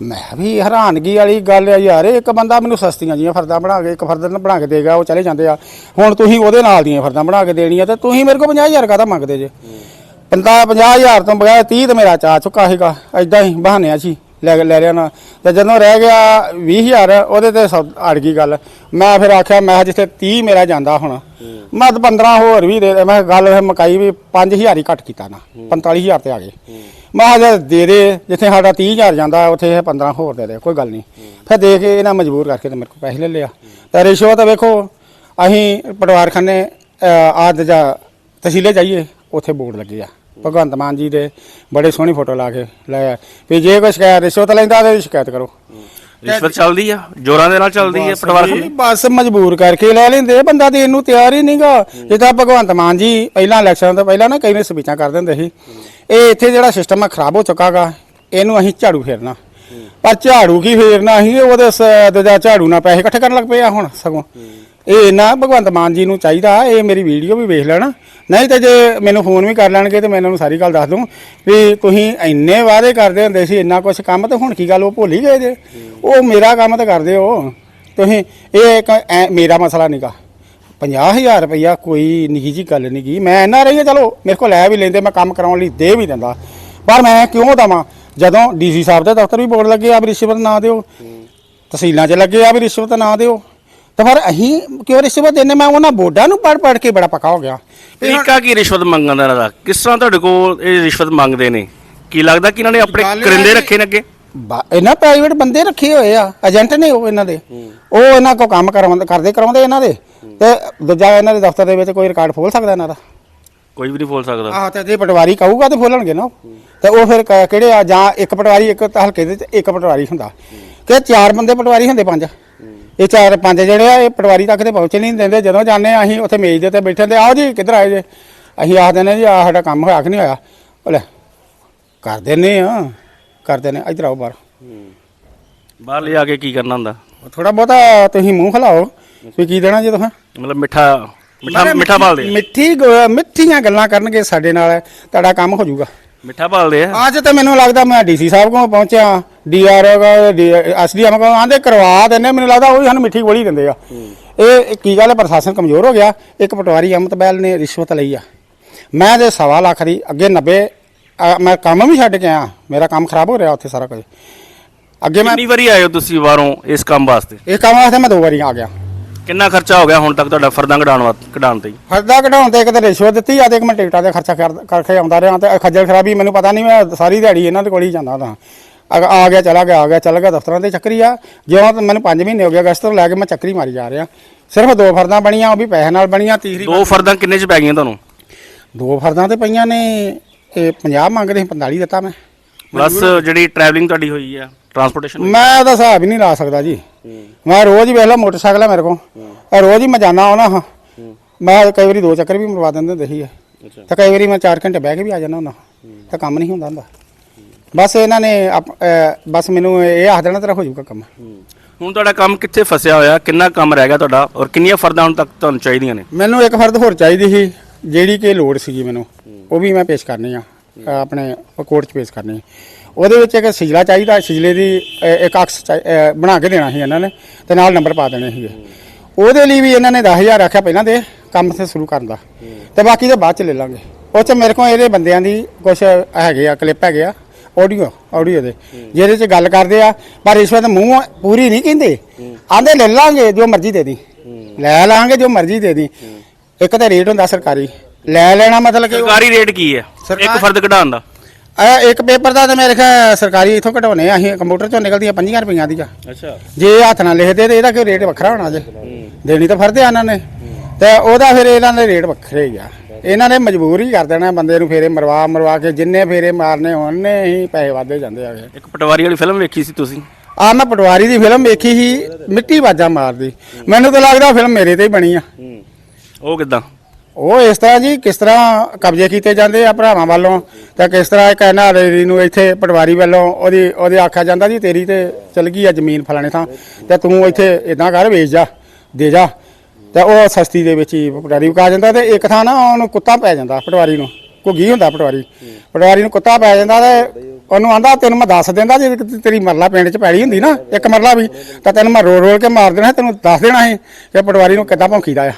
[SPEAKER 1] ਮੈਂ ਵੀ ਹੈਰਾਨਗੀ ਵਾਲੀ ਗੱਲ ਆ ਯਾਰ ਇੱਕ ਬੰਦਾ ਮੈਨੂੰ ਸਸਤੀਆਂ ਜੀਆਂ ਫਰਦਾਂ ਬਣਾ ਕੇ ਇੱਕ ਫਰਦ ਨਾਲ ਬਣਾ ਕੇ ਦੇਗਾ ਉਹ ਚਲੇ ਜਾਂਦੇ ਆ। ਹੁਣ ਤੁਸੀਂ ਉਹਦੇ ਨਾਲ ਦੀਆਂ ਫਰਦਾਂ ਬਣਾ ਕੇ ਦੇਣੀਆਂ ਤੇ ਤੁਸੀਂ ਮੇਰੇ ਕੋਲ 50000 ਕਾਹਦਾ ਮੰਗਦੇ ਜੇ? 50 50000 ਤੋਂ ਬਗੈਰ 30 ਤਾਂ ਮੇਰਾ ਚਾ ਚੁੱਕਾ ਸੀਗਾ ਐਦਾਂ ਹੀ ਬਹਾਨਿਆਂ ਸੀ ਲੈ ਲੈ ਲਿਆ ਨਾ। ਤੇ ਜਦੋਂ ਰਹਿ ਗਿਆ 20000 ਉਹਦੇ ਤੇ ਅੜ ਗਈ ਗੱਲ। ਮੈਂ ਫਿਰ ਆਖਿਆ ਮੈਂ ਜਿੱਥੇ 30 ਮੇਰਾ ਜਾਂਦਾ ਹੁਣ ਮੈਂ ਤਾਂ 15 ਹੋਰ ਵੀ ਦੇ ਮੈਂ ਗੱਲ ਮਕਾਈ ਵੀ 5000 ਹੀ ਘੱਟ ਕੀਤਾ ਨਾ 45000 ਤੇ ਆ ਗਏ। ਮੈਂ ਕਿਹਾ ਜੇ ਦੇ ਦੇ, ਜਿੱਥੇ ਸਾਡਾ 30000 ਜਾਂਦਾ, ਉੱਥੇ ਇਹ 15 ਹੋਰ ਦੇ ਦੇ, ਕੋਈ ਗੱਲ ਨਹੀਂ। ਫਿਰ ਦੇ ਕੇ ਇਹਨਾਂ ਮਜਬੂਰ ਕਰਕੇ ਤੇ ਮੇਰੇ ਕੋਲ ਪੈਸੇ ਲੈ ਲਿਆ। ਤੇ ਰਿਸ਼ਵਤ ਵੇਖੋ, ਅਸੀਂ ਪਟਵਾਰਖਾਨੇ ਆਦ ਜਾਂ ਤਹਿਸੀਲੇ ਜਾਈਏ, ਉੱਥੇ ਬੋਰਡ ਲੱਗੇ ਆ। ਭਗਵੰਤ ਮਾਨ ਜੀ ਦੇ ਬੜੇ ਸੋਹਣੀ ਫੋਟੋ ਲਾ ਕੇ ਲਾਇਆ। ਵੀ ਜੇ ਕੋਈ ਸ਼ਿਕਾਇਤ, ਰਿਸ਼ਵਤ ਲੈਂਦਾ ਤੇ ਸ਼ਿਕਾਇਤ ਕਰੋ।
[SPEAKER 2] ਰਿਸ਼ਵਤ ਚੱਲਦੀ ਆ? ਜੋਰਾਂ ਦੇ ਨਾਲ ਚੱਲਦੀ ਹੈ ਪਟਵਾਰਖਾਨੇ
[SPEAKER 1] ਬਸ ਮਜਬੂਰ ਕਰਕੇ ਲੈ ਲੈਂਦੇ ਬੰਦਾ ਤੇ ਇਹਨੂੰ ਤਿਆਰ ਹੀ ਨਹੀਂਗਾ। ਜਿੱਦਾਂ ਭਗਵੰਤ ਮਾਨ ਜੀ ਪਹਿਲਾਂ ਇਲੈਕਸ਼ਨ ਤੋਂ ਪਹਿਲਾਂ ਨਾ ਕਈ ਨੇ ਸਪੀਚਾਂ ਕਰ ਦਿੰਦੇ ਸੀ। ਇਹ ਇੱਥੇ ਜਿਹੜਾ ਸਿਸਟਮ ਆ ਖਰਾਬ ਹੋ ਚੁੱਕਾਗਾ ਇਹਨੂੰ ਅਸੀਂ ਝਾੜੂ ਫੇਰਨਾ। ਪਰ ਝਾੜੂ ਕੀ ਫੇਰਨਾ ਅਸੀਂ? ਉਹਦੇ ਸ- ਦੂਜਾ ਝਾੜੂ ਨਾਲ ਪੈਸੇ ਇਕੱਠੇ ਕਰਨ ਲੱਗ ਪਏ ਆ ਹੁਣ ਸਗੋਂ। ਇਹ ਨਾ ਭਗਵੰਤ ਮਾਨ ਜੀ ਨੂੰ ਚਾਹੀਦਾ, ਇਹ ਮੇਰੀ ਵੀਡੀਓ ਵੀ ਵੇਖ ਲੈਣ। ਨਹੀਂ ਤਾਂ ਜੇ ਮੈਨੂੰ ਫੋਨ ਵੀ ਕਰ ਲੈਣਗੇ ਤੇ ਮੈਂ ਇਹਨਾਂ ਨੂੰ ਸਾਰੀ ਗੱਲ ਦੱਸ ਦੂੰ ਵੀ ਤੁਸੀਂ ਇੰਨੇ ਵਾਅਦੇ ਕਰਦੇ ਹੁੰਦੇ ਸੀ, ਇੰਨਾ ਕੁਝ ਕੰਮ ਤੇ ਹੁਣ ਕੀ ਗੱਲ, ਉਹ ਭੁੱਲ ਹੀ ਗਏ ਜੇ। ਉਹ ਮੇਰਾ ਕੰਮ ਤਾਂ ਕਰਦੇ ਹੋ। ਤੁਸੀਂ ਇਹ ਇੱਕ ਐਂ ਮੇਰਾ ਮਸਲਾ ਨਹੀਂਗਾ 50000 ਰੁਪਇਆ ਕੋਈ ਨਿੱਕੀ ਜੀ ਗੱਲ ਨਹੀਂ ਗੀ। ਮੈਂ ਇੰਨਾ ਰਹੀ ਚਲੋ ਮੇਰੇ ਕੋਲ ਲੈ ਵੀ ਲੈਂਦੇ, ਮੈਂ ਕੰਮ ਕਰਾਉਣ ਲਈ ਦੇ ਵੀ ਦਿੰਦਾ। ਪਰ ਮੈਂ ਕਿਉਂ ਦਵਾਂ? ਜਦੋਂ ਡੀਸੀ ਸਾਹਿਬ ਦੇ ਦਫ਼ਤਰ ਵੀ ਬੋਰਡ ਲੱਗੇ ਆ ਵੀ ਰਿਸ਼ਵਤ ਨਾ ਦਿਓ, ਤਹਿਸੀਲਾਂ 'ਚ ਲੱਗੇ ਆ ਵੀ ਰਿਸ਼ਵਤ ਨਾ ਦਿਓ। ਤਾਂ ਫਿਰ ਅਸੀਂ ਕਿਉਂ ਰਿਸ਼ਵਤ ਦਿੰਦੇ ਮੈਂ ਉਹਨਾਂ ਬੋਰਡਾਂ ਨੂੰ ਪੜ ਪੜ ਕੇ ਬੜਾ ਪੱਕਾ ਹੋ ਗਿਆ।
[SPEAKER 2] ਤਰੀਕਾ ਕੀ ਰਿਸ਼ਵਤ ਮੰਗਣ ਦਾ ਇਹਨਾਂ ਦਾ ਕਿਸ ਤਰ੍ਹਾਂ ਤੁਹਾਡੇ ਕੋਲ ਇਹ ਰਿਸ਼ਵਤ ਮੰਗਦੇ ਨੇ? ਕੀ ਲੱਗਦਾ ਕਿ ਇਹਨਾਂ ਨੇ ਆਪਣੇ
[SPEAKER 1] ਗੱਲ ਇਹ
[SPEAKER 2] ਕਰਿੰਦੇ
[SPEAKER 1] ਹੈ
[SPEAKER 2] ਰੱਖੇ ਨੇ ਅੱਗੇ?
[SPEAKER 1] ਬਾ- ਇਹਨਾਂ ਪ੍ਰਾਈਵੇਟ ਬੰਦੇ ਰੱਖੇ ਹੋਏ ਆ ਏਜੰਟ ਨੇ ਉਹ ਇਹਨਾਂ ਦੇ। ਉਹ ਇਹਨਾਂ ਕੋ ਕੰਮ ਕਰਵਾਉਂਦੇ ਕਰਦੇ ਕਰਾਉਂਦੇ ਇਹਨਾਂ ਦੇ। ਤੇ ਦੂਜਾ ਇਹਨਾਂ ਦੇ ਦਫ਼ਤਰ ਦੇ ਵਿੱਚ ਕੋਈ ਰਿਕਾਰਡ ਖੋਲ ਸਕਦਾ ਇਹਨਾਂ ਦਾ?
[SPEAKER 2] ਕੋਈ ਵੀ ਨਹੀਂ ਬੋਲ ਸਕਦਾ।
[SPEAKER 1] ਆਹ ਤੇ ਜੇ ਪਟਵਾਰੀ ਕਹੂਗਾ ਤੇ ਖੋਲਣਗੇ ਨਾ ਉਹ। ਤੇ ਉਹ ਫਿਰ ਕ- ਕਿਹੜੇ ਆ? ਜਾਂ ਇੱਕ ਪਟਵਾਰੀ ਇੱਕ ਤਾਂ ਹਲਕੇ ਦੇ ਇੱਕ ਪਟਵਾਰੀ ਹੁੰਦਾ। ਕਿ ਚਾਰ ਬੰਦੇ ਪਟਵਾਰੀ ਹੁੰਦੇ ਪੰਜ? ਇਹ ਚਾਰ ਪੰਜ ਜਿਹੜੇ ਆ ਇਹ ਪਟਵਾਰੀ ਤੱਕ ਤੇ ਪਹੁੰਚ ਨਹੀਂ ਦਿੰਦੇ। ਜਦੋਂ ਜਾਂਦੇ ਆ ਅਸੀਂ ਉੱਥੇ ਮੇਜ਼ ਦੇ ਉੱਤੇ ਬੈਠੇ ਤੇ ਆਓ ਜੀ ਕਿੱਧਰ ਆਏ ਜੇ? ਅਸੀਂ ਆਖਦੇ ਨੇ ਜੀ ਆ ਸਾਡਾ ਕੰਮ ਹੋਇਆ ਕਿ ਨਹੀਂ ਹੋਇਆ? ਉਹ ਲੈ ਕਰ ਦਿੰਦੇ ਆ ਕਰਦੇ ਨੇ ਇੱਧਰ ਆਓ ਬਾਹਰ।
[SPEAKER 2] ਬਾਹਰ ਲਿਆ ਕੇ ਕੀ ਕਰਨਾ ਹੁੰਦਾ?
[SPEAKER 1] ਥੋੜਾ ਬਹੁਤਾ ਤੁਸੀਂ ਮੂੰਹ ਖਲਾਓ ਵੀ ਕੀ ਦੇਣਾ ਜੀ ਤੁਸੀਂ?
[SPEAKER 2] ਮਤਲਬ ਮਿੱਠਾ ਮਿੱਠਾ ਮਿੱਠਾ ਭਾਲਦੇ ਆ।
[SPEAKER 1] ਮਿੱਠੀ ਗ- ਮਿੱਠੀਆਂ ਗੱਲਾਂ ਕਰਨਗੇ ਸਾਡੇ ਨਾਲ ਤੁਹਾਡਾ ਕੰਮ ਹੋ ਜਾਊਗਾ।
[SPEAKER 2] ਮਿੱਠਾ ਭਾਲਦੇ ਆ?
[SPEAKER 1] ਅੱਜ ਤਾਂ ਮੈਨੂੰ ਲੱਗਦਾ ਮੈਂ ਡੀਸੀ ਸਾਹਿਬ ਕੋਲ ਪਹੁੰਚਿਆ। ਡੀਆਰਓ ਐਸਡੀਐਮ ਕੋਲ ਆਂਦੇ ਕਰਵਾ ਦਿੰਦੇ ਮੈਨੂੰ ਲੱਗਦਾ ਉਹ ਵੀ ਸਾਨੂੰ ਮਿੱਠੀ ਗੋਲੀ ਦਿੰਦੇ ਆ। ਇਹ ਕੀ ਗੱਲ ਹੈ ਪ੍ਰਸ਼ਾਸਨ ਕਮਜ਼ੋਰ ਹੋ ਗਿਆ। ਇੱਕ ਪਟਵਾਰੀ ਅਮਤ ਬੈਲ ਨੇ ਰਿਸ਼ਵਤ ਲਈ ਆ। ਮੈਂ ਦੇ ਸਵਾ ਲੱਖ ਦੀ ਅੱਗੇ 90 ਅ, ਮੈਂ ਕੰਮ ਵੀ ਛੱਡ ਕੇ ਆਇਆ। ਮੇਰਾ ਕੰਮ ਖਰਾਬ ਹੋ ਰਿਹਾ ਉੱਥੇ ਸਾਰਾ ਕੁਝ। ਅੱਗੇ ਮੈਂ
[SPEAKER 2] ਕਿੰਨੀ ਵਾਰੀ ਆਏ ਹੋ ਤੁਸੀਂ ਬਾਹਰੋਂ ਇਸ ਕੰਮ ਵਾਸਤੇ?
[SPEAKER 1] ਇਹ ਕੰਮ ਵਾਸਤੇ ਮੈਂ ਦੋ ਵਾਰੀ ਆ ਗਿਆ।
[SPEAKER 2] ਕਿੰਨਾ ਖਰਚਾ ਹੋ ਗਿਆ ਹੁਣ ਤੱਕ ਤੁਹਾਡਾ ਫਰਦਾਂ ਕਢਾਉਣ ਵਾ ਕਢਾਉਣ ਤੇ? ਹੀ?
[SPEAKER 1] ਫਰਦਾ ਕਢਾਉਣ ਤੇ ਇੱਕ ਤਾਂ ਰਿਸ਼ਵਤ ਦਿੱਤੀ ਆ ਤੇ ਇੱਕ ਮੈਂ ਟਿਕਟਾਂ ਦੇ ਖਰਚਾ ਕਰ- ਕਰਕੇ ਆਉਂਦਾ ਰਿਹਾ ਤੇ ਖੱਜਲ ਖਰਾਬੀ ਮੈਨੂੰ ਪਤਾ ਨਹੀਂ ਮੈਂ ਸਾਰੀ ਦਿਹਾੜੀ ਇਹਨਾਂ ਦੇ ਕੋਲ ਹੀ ਜਾਂਦਾ ਤਾਂ ਅਗ- ਆ ਗਿਆ ਚਲਾ ਗਿਆ ਆ ਗਿਆ ਚਲਾ ਗਿਆ ਦਫ਼ਤਰਾਂ ਤੇ ਚੱਕਰੀ ਆ। ਜਿਉਂ ਤਾਂ ਮੈਨੂੰ 5 ਮਹੀਨੇ ਹੋ ਗਏ ਅਗਸਤ ਤੋਂ ਲੈ ਕੇ ਮੈਂ ਚੱਕਰੀ ਮਾਰੀ ਜਾ ਰਿਹਾ। ਸਿਰਫ ਦੋ ਫਰਦਾਂ ਬਣੀਆਂ ਉਹ ਵੀ ਪੈਸੇ ਨਾਲ ਬਣੀਆਂ ਤੀਸਰੀ
[SPEAKER 2] ਦੋ ਫਰਦਾਂ ਕਿੰਨੇ ਚ ਪੈ ਗਈਆਂ ਤੁਹਾਨੂੰ?
[SPEAKER 1] ਦੋ ਫਰਦਾਂ ਤੇ ਪਈਆਂ ਨੇ ਇਹ 50 ਮੰਗਦੇ ਸੀ 45 ਦਿੱਤਾ ਮੈਂ।
[SPEAKER 2] ਪਲੱਸ ਜਿਹੜੀ ਟਰੈਵਲਿੰਗ ਤੁਹਾਡੀ ਹੋਈ ਆ ਟਰਾਂਸਪੋਰਟੇਸ਼ਨ
[SPEAKER 1] ਮੈਂ ਉਹਦਾ ਹਿਸਾਬ ਹੀ ਨਹੀਂ ਲਾ ਸਕਦਾ ਜੀ। ਮੈਂ ਰੋਜ਼ ਹੀ ਵੇਖ ਲਾ ਮੋਟਰਸਾਈਕਲ ਆ ਮੇਰੇ ਕੋਲ। ਇਹ ਰੋਜ਼ ਹੀ ਮੈਂ ਜਾਣਾ ਆਉਣਾ ਹਾਂ। ਮੈਂ ਕਈ ਵਾਰੀ ਦੋ ਚੱਕਰ ਵੀ ਮਰਵਾ ਦਿੰਦੇ ਹੁੰਦੇ ਸੀ।
[SPEAKER 2] ਅੱਛਾ।
[SPEAKER 1] ਤਾਂ ਕਈ ਵਾਰੀ ਮੈਂ 4 ਘੰਟੇ ਬਹਿ ਕੇ ਵੀ ਆ ਜਾਂਦਾ ਹੁੰਦਾ। ਤਾਂ ਕੰਮ ਨਹੀਂ ਹੁੰਦਾ ਹੁੰਦਾ। ਬਸ ਇਹਨਾਂ ਨੇ ਆਪ- ਅਹ ਬਸ ਮੈਨੂੰ ਇਹ ਆਖ ਦੇਣਾ ਤੇਰਾ ਹੋ ਜਾਊਗਾ ਕੰਮ
[SPEAKER 2] ਹੁਣ ਤੁਹਾਡਾ ਕੰਮ ਕਿੱਥੇ ਫਸਿਆ ਹੋਇਆ? ਕਿੰਨਾ ਕੰਮ ਰਹਿ ਗਿਆ ਤੁਹਾਡਾ? ਔਰ ਕਿੰਨੀਆਂ ਫਰਦਾਂ ਹੁਣ ਤੱਕ ਤੁਹਾਨੂੰ ਚਾਹੀਦੀਆਂ ਨੇ?
[SPEAKER 1] ਮੈਨੂੰ ਇੱਕ ਫਰਦ ਹੋਰ ਚਾਹੀਦੀ ਸੀ ਜਿਹੜੀ ਕਿ ਲੋੜ ਸੀਗੀ ਮੈਨੂੰ। ਉਹ ਵੀ ਮੈਂ ਪੇਸ਼ ਕਰਨੀ ਆ। ਆਪਣੇ ਕੋਰਟ 'ਚ ਪੇਸ਼ ਕਰਨੀ। ਉਹਦੇ ਵਿੱਚ ਇੱਕ ਸਿਜਲਾ ਚਾਹੀਦਾ ਸਿਜਲੇ ਦੀ ਇੱਕ ਅਕਸ ਚਾਹੀ- ਬਣਾ ਕੇ ਦੇਣਾ ਸੀ ਇਹਨਾਂ ਨੇ ਤੇ ਨਾਲ ਨੰਬਰ ਪਾ ਦੇਣੇ ਸੀਗੇ। ਉਹਦੇ ਲਈ ਵੀ ਇਹਨਾਂ ਨੇ 10000 ਰੱਖਿਆ ਪਹਿਲਾਂ ਦੇ ਕੰਮ ਤੇ ਸ਼ੁਰੂ ਕਰਨ ਦਾ। ਤੇ ਬਾਕੀ ਤੇ ਬਾਅਦ ਚ ਲੈ ਲਾਂਗੇ। ਉਹ ਚ ਮੇਰੇ ਕੋਲ ਇਹਦੇ ਬੰਦਿਆਂ ਦੀ ਕੁਝ ਹੈਗੇ ਆ ਕਲਿੱਪ ਹੈਗੇ ਆ। ਆਡੀਓ ਆਡੀਓ ਦੇ। ਜਿਹਦੇ ਚ ਗੱਲ ਕਰਦੇ ਆ ਪਰ ਰਿਸ਼ਵਤ ਮੂੰਹ ਪੂਰੀ ਨਹੀਂ ਕਹਿੰਦੇ। ਆਂਦੇ ਲੈ ਲਾਂਗੇ ਜੋ ਮਰਜ਼ੀ ਦੇ ਦੀ। ਲੈ ਲਾਂਗੇ ਜੋ ਮਰਜ਼ੀ ਦੇ ਦੀ। ਇੱਕ ਤਾਂ ਰੇਟ ਹੁੰਦਾ ਸਰਕਾਰੀ। ਲੈ ਲੈਣਾ ਮਤਲਬ ਕਿ
[SPEAKER 2] ਸਰਕਾਰੀ ਰੇਟ ਕੀ ਹੈ? ਇੱਕ ਫਰਦ ਕਢਾਉਣ ਦਾ।
[SPEAKER 1] ਇਹ ਇੱਕ ਪੇਪਰ ਦਾ ਤਾਂ ਮੇਰੇ ਖਿਆਲ ਸਰਕਾਰੀ ਇਥੋਂ ਕਢਾਉਣੇ ਆ ਅਸੀਂ ਕੰਪਿਊਟਰ ਚੋਂ ਨਿਕਲਦੀਆਂ 50 ਰੁਪਈਆਂ ਦੀਆਂ।
[SPEAKER 2] ਅੱਛਾ।
[SPEAKER 1] ਜੇ ਹੱਥ ਨਾਲ ਲਿਖਦੇ ਤੇ ਇਹਦਾ ਕਿਉਂ ਰੇਟ ਵੱਖਰਾ ਹੋਣਾ ਜੇ। ਦੇਣੀ ਤਾਂ ਫਰਦੇ ਆ ਇਹਨਾਂ ਨੇ। ਤੇ ਉਹਦਾ ਫਿਰ ਇਹਨਾਂ ਦੇ ਰੇਟ ਵੱਖਰੇ ਹੀ ਆ। ਇਹਨਾਂ ਨੇ ਮਜਬੂਰ ਹੀ ਕਰ ਦੇਣਾ ਬੰਦੇ ਨੂੰ ਫੇਰੇ ਮਰਵਾ ਮਰਵਾ ਕੇ ਜਿੰਨੇ ਫੇਰੇ ਮਾਰਨੇ ਉਹਨੇ ਹੀ ਪੈਸੇ ਵਾਧੇ ਜਾਂਦੇ ਆਗੇ
[SPEAKER 2] ਇੱਕ ਪਟਵਾਰੀ ਵਾਲੀ ਫਿਲਮ ਵੇਖੀ ਸੀ ਤੁਸੀਂ?
[SPEAKER 1] ਆ ਮੈਂ ਪਟਵਾਰੀ ਦੀ ਫਿਲਮ ਵੇਖੀ ਸੀ ਮਿੱਟੀ ਬਾਜਾ ਮਾਰਦੀ। ਮੈਨੂੰ ਤਾਂ ਲੱਗਦਾ ਫਿਲਮ ਮੇਰੇ ਤੇ ਹੀ ਬਣੀ ਆ।
[SPEAKER 2] ਉਹ ਕਿਦਾਂ?
[SPEAKER 1] ਉਹ ਇਸ ਤਰ੍ਹਾਂ ਜੀ ਕਿਸ ਤਰ੍ਹਾਂ ਕਬਜ਼ੇ ਕੀਤੇ ਜਾਂਦੇ ਆ ਭਰਾਵਾਂ ਵੱਲੋਂ ਤੇ ਕਿਸ ਤਰ੍ਹਾਂ ਇੱਕ ਇਹਨਾਂ ਰੇਰੀ ਨੂੰ ਇੱਥੇ ਪਟਵਾਰੀ ਵੱਲੋਂ ਉਹਦੀ ਉਹਦੇ ਆਖਿਆ ਜਾਂਦਾ ਜੀ ਤੇਰੀ ਤੇ ਚਲ ਗਈ ਆ ਜ਼ਮੀਨ ਫਲਾਣੇ ਥਾਂ ਤੇ ਤੂੰ ਇੱਥੇ ਇਦਾਂ ਕਰ ਵੇਚ ਜਾ ਦੇ ਜਾ। ਤੇ ਉਹ ਸਸਤੀ ਦੇ ਵਿੱਚ ਹੀ ਪਟਵਾਰੀ ਕਾ ਜਾਂਦਾ ਤੇ ਇੱਕ ਥਾਂ ਨਾ ਉਹਨੂੰ ਕੁੱਤਾ ਪੈ ਜਾਂਦਾ ਪਟਵਾਰੀ ਨੂੰ। ਘੁੱਗੀ ਹੁੰਦਾ ਪਟਵਾਰੀ। ਪਟਵਾਰੀ ਨੂੰ ਕੁੱਤਾ ਪੈ ਜਾਂਦਾ ਤੇ ਉਹਨੂੰ ਆਂਦਾ, ਤੈਨੂੰ ਮੈਂ ਦੱਸ ਦਿੰਦਾ ਜੇ ਤੇਰੀ ਮਰਲਾ ਪਿੰਡ 'ਚ ਪੈੜੀ ਹੁੰਦੀ ਨਾ, ਇੱਕ ਮਰਲਾ ਵੀ, ਤਾਂ ਤੈਨੂੰ ਮੈਂ ਰੋਲ ਰੋਲ ਕੇ ਮਾਰ ਦੇਣਾ, ਤੈਨੂੰ ਦੱਸ ਦੇਣਾ ਸੀ ਕਿ ਪਟਵਾਰੀ ਨੂੰ ਕਿੱਦਾਂ ਭੌਂਕੀਦਾ ਆ।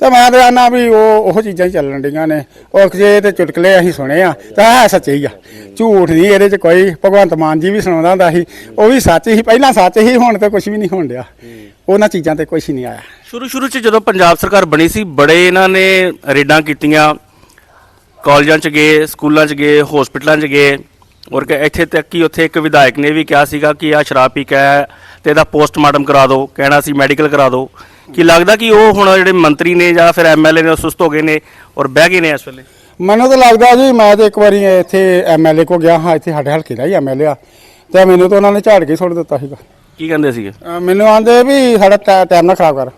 [SPEAKER 1] ਤੇ ਮੈਂ ਤਾਂ ਆਨਾ ਵੀ ਉਹ ਉਹ ਚੀਜ਼ਾਂ ਹੀ ਚੱਲਣ ਡੀਆਂ ਨੇ। ਉਹ ਜੇ ਤੇ ਚੁਟਕਲੇ ਅਸੀਂ ਸੁਣੇ ਆ, ਤਾਂ ਹੈ ਸੱਚੇ ਹੀ ਆ ਝੂਠ ਨਹੀਂ ਇਹਦੇ 'ਚ ਕੋਈ, ਭਗਵੰਤ ਮਾਨ ਜੀ ਵੀ ਸੁਣਾਉਂਦਾ ਹੁੰਦਾ ਸੀ। ਉਹ ਵੀ ਸੱਚ ਹੀ, ਪਹਿਲਾਂ ਸੱਚ ਹੀ, ਹੁਣ ਤੇ ਕੁਝ ਵੀ ਨਹੀਂ ਹੋਣ ਡਿਆ। ਉਹਨਾਂ ਚੀਜ਼ਾਂ ਤੇ ਕੁਝ ਨਹੀਂ ਆਇਆ।
[SPEAKER 2] ਸ਼ੁਰੂ ਸ਼ੁਰੂ ਚ ਜਦੋਂ ਪੰਜਾਬ ਸਰਕਾਰ ਬਣੀ ਸੀ, ਬੜੇ ਇਹਨਾਂ ਨੇ ਰੇਡਾਂ ਕੀਤੀਆਂ ਕਾਲਜਾਂ ਚ ਗਏ ਸਕੂਲਾਂ ਚ ਗਏ ਹਸਪੀਟਲਾਂ ਚ ਗਏ। ਔਰ ਕਿ ਇੱਥੇ ਤੱਕ ਕਿ ਉੱਥੇ ਇੱਕ ਵਿਧਾਇਕ ਨੇ ਵੀ ਕਿਹਾ ਸੀਗਾ ਕਿ ਆ ਸ਼ਰਾਬ ਪੀ ਕੇ ਆਇਆ ਤੇ ਇਹਦਾ ਪੋਸਟਮਾਰਟਮ ਕਰਾ ਦਿਓ ਕਹਿਣਾ ਸੀ ਮੈਡੀਕਲ ਕਰਾ ਦਿਓ। ਕੀ ਲੱਗਦਾ ਕਿ ਉਹ ਹੁਣ ਜਿਹੜੇ ਮੰਤਰੀ ਨੇ ਜਾਂ ਫਿਰ ਐਮਐਲਏ ਨੇ ਉਹ ਸੁਸਤ ਹੋ ਗਏ ਨੇ ਔਰ ਬਹਿ ਗਏ ਨੇ ਇਸ ਵੇਲੇ?
[SPEAKER 1] ਮੈਨੂੰ ਤਾਂ ਲੱਗਦਾ ਜੀ ਮੈਂ ਤੇ ਇੱਕ ਵਾਰੀ ਇੱਥੇ ਐਮਐਲਏ ਕੋ ਗਿਆ ਹਾਂ ਇੱਥੇ ਸਾਡੇ ਹਲਕੇ ਦਾ ਹੀ ਐਮਐਲਏ ਆ। ਤੇ ਮੈਨੂੰ ਤਾਂ ਉਹਨਾਂ ਨੇ ਝਾੜ ਕੇ ਸੁੱਟ ਦਿੱਤਾ ਸੀਗਾ।
[SPEAKER 2] ਕੀ ਕਹਿੰਦੇ ਸੀਗੇ?
[SPEAKER 1] ਅਹ ਮੈਨੂੰ ਆਂਦੇ ਵੀ ਸਾਡਾ ਟੈ- ਟਾਈਮ ਨਾ ਖਰਾਬ ਕਰ।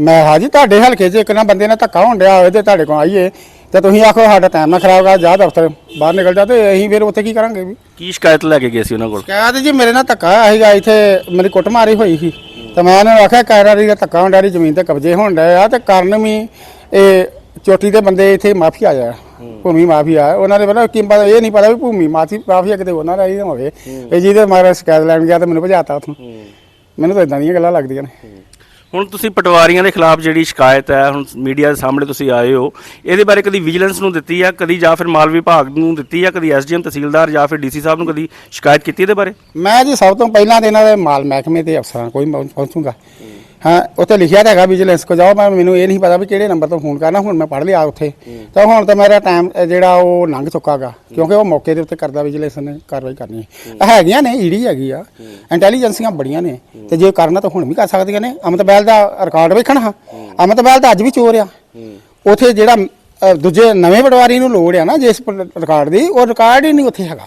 [SPEAKER 1] ਮੈਂ ਹਾਂ ਜੀ ਤੁਹਾਡੇ ਹਲਕੇ 'ਚ ਇੱਕ ਨਾ ਬੰਦੇ ਨਾਲ ਧੱਕਾ ਹੋਣ ਡਿਆ ਹੋਵੇ ਤੇ ਤੁਹਾਡੇ ਕੋਲ ਆਈਏ। ਤੇ ਤੁਸੀਂ ਆਖੋ ਸਾਡਾ ਟਾਈਮ ਨਾ ਖਰਾਬ ਕਰ ਜਾ ਦਫ਼ਤਰ ਬਾਹਰ ਨਿਕਲ ਜਾ ਤੇ ਅਸੀਂ ਫਿਰ ਉੱਥੇ ਕੀ ਕਰਾਂਗੇ ਵੀ?
[SPEAKER 2] ਕੀ ਸ਼ਿਕਾਇਤ ਲੈ ਕੇ ਗਏ ਸੀ ਉਹਨਾਂ ਕੋਲ?
[SPEAKER 1] ਸ਼ਿਕਾਇਤ ਜੀ ਮੇਰੇ ਨਾਲ ਧੱਕਾ ਹੋਇਆ ਸੀਗਾ ਇੱਥੇ ਮੇਰੀ ਕੁੱਟ ਮਾਰੀ ਹੋਈ ਸੀ। ਤੇ ਮੈਂ ਇਹਨਾਂ ਨੂੰ ਆਖਿਆ ਕਾਇਰਾਰੀ ਦਾ ਧੱਕਾ ਹੁੰਦਾ ਦੀ ਜ਼ਮੀਨ ਤੇ ਕਬਜ਼ੇ ਹੋਣ ਡਿਆ ਆ ਤੇ ਕਾਰਨ ਵੀ ਇਹ ਚੋਟੀ ਦੇ ਬੰਦੇ ਇੱਥੇ ਮਾਫੀਆ ਆ ਭੂਮੀ ਮਾਫੀਆ ਉਹਨਾਂ ਦੇ ਪਤਾ ਕੀ ਪਤਾ ਇਹ ਨਹੀਂ ਪਤਾ ਵੀ ਭੂਮੀ ਮਾਫੀ ਮਾਫੀਆ ਕਿਤੇ ਉਹਨਾਂ ਦਾ ਹੀ ਨਾ ਹੋਵੇ ਇਹ ਜਿਹਦੇ ਮਾਰੇ ਸ਼ਿਕਾਇਤ ਲੈਣ ਗਿਆ ਤੇ ਮੈਨੂੰ ਭਜਾਤਾ ਉੱਥੋਂ। ਮੈਨੂੰ ਤਾਂ ਇਦਾਂ ਦੀਆਂ ਗੱਲਾਂ ਲੱਗਦੀਆਂ ਨੇ।
[SPEAKER 2] ਹੁਣ ਤੁਸੀਂ ਪਟਵਾਰੀਆਂ ਦੇ ਖਿਲਾਫ ਜਿਹੜੀ ਸ਼ਿਕਾਇਤ ਹੈ, ਹੁਣ ਮੀਡੀਆ ਦੇ ਸਾਹਮਣੇ ਤੁਸੀਂ ਆਏ ਹੋ, ਇਹਦੇ ਬਾਰੇ ਕਦੀ ਵਿਜੀਲੈਂਸ ਨੂੰ ਦਿੱਤੀ ਆ? ਕਦੀ ਜਾਂ ਫਿਰ ਮਾਲ ਵਿਭਾਗ ਨੂੰ ਦਿੱਤੀ ਹੈ ਕਦੀ ਐਸਡੀਐਮ ਤਹਿਸੀਲਦਾਰ ਜਾਂ ਫਿਰ ਡੀਸੀ ਸਾਹਿਬ ਨੂੰ ਕਦੀ ਸ਼ਿਕਾਇਤ ਕੀਤੀ ਇਹਦੇ ਬਾਰੇ?
[SPEAKER 1] ਮੈਂ ਜੀ ਸਭ ਤੋਂ ਪਹਿਲਾਂ ਤੇ ਇਹਨਾਂ ਦੇ ਮਾਲ ਮਹਿਕਮੇ ਦੇ ਅਫਸਰਾਂ, ਕੋਈ ਪਹੁੰ- ਪਹੁੰਚੂਗਾ। ਹਾਂ ਉੱਥੇ ਲਿਖਿਆ ਤਾਂ ਹੈਗਾ ਵਿਜੀਲੈਂਸ ਕੋ ਜਾਓ ਮੈਂ ਮੈਨੂੰ ਇਹ ਨਹੀਂ ਪਤਾ ਵੀ ਕਿਹੜੇ ਨੰਬਰ ਤੋਂ ਫੋਨ ਕਰਨਾ ਹੁਣ ਮੈਂ ਪੜ੍ਹ ਲਿਆ ਉੱਥੇ। ਤਾਂ ਹੁਣ ਤਾਂ ਮੇਰਾ ਟਾਈਮ ਜਿਹੜਾ ਉਹ ਲੰਘ ਚੁੱਕਾਗਾ ਕਿਉਂਕਿ ਉਹ ਮੌਕੇ ਦੇ ਉੱਤੇ ਕਰਦਾ ਵਿਜੀਲੈਂਸ ਨੇ ਕਾਰਵਾਈ ਕਰਨੀ ਹੈ। ਹੈਗੀਆਂ ਨੇ ਈਡੀ ਹੈਗੀ ਆ। ਇੰਟੈਲੀਜੈਂਸੀਆਂ ਬੜੀਆਂ ਨੇ ਤੇ ਜੇ ਕਰਨਾ ਤਾਂ ਹੁਣ ਵੀ ਕਰ ਸਕਦੀਆਂ ਨੇ। ਅਮਿਤ ਬੈਲ ਦਾ ਰਿਕਾਰਡ ਵੇਖਣਾ ਹਾਂ। ਅਮਿਤ ਬੈਲ ਤਾਂ ਅੱਜ ਵੀ ਚੋਰ ਆ। ਉਥੇ ਜਿਹੜਾ ਦੂਜੇ ਨਵੇਂ ਪਟਵਾਰੀ ਨੂੰ ਲੋੜ ਆ ਨਾ ਜਿਸ ਰਿਕਾਰਡ ਦੀ ਉਹ ਰਿਕਾਰਡ ਹੀ ਨਹੀਂ ਉੱਥੇ ਹੈਗਾ।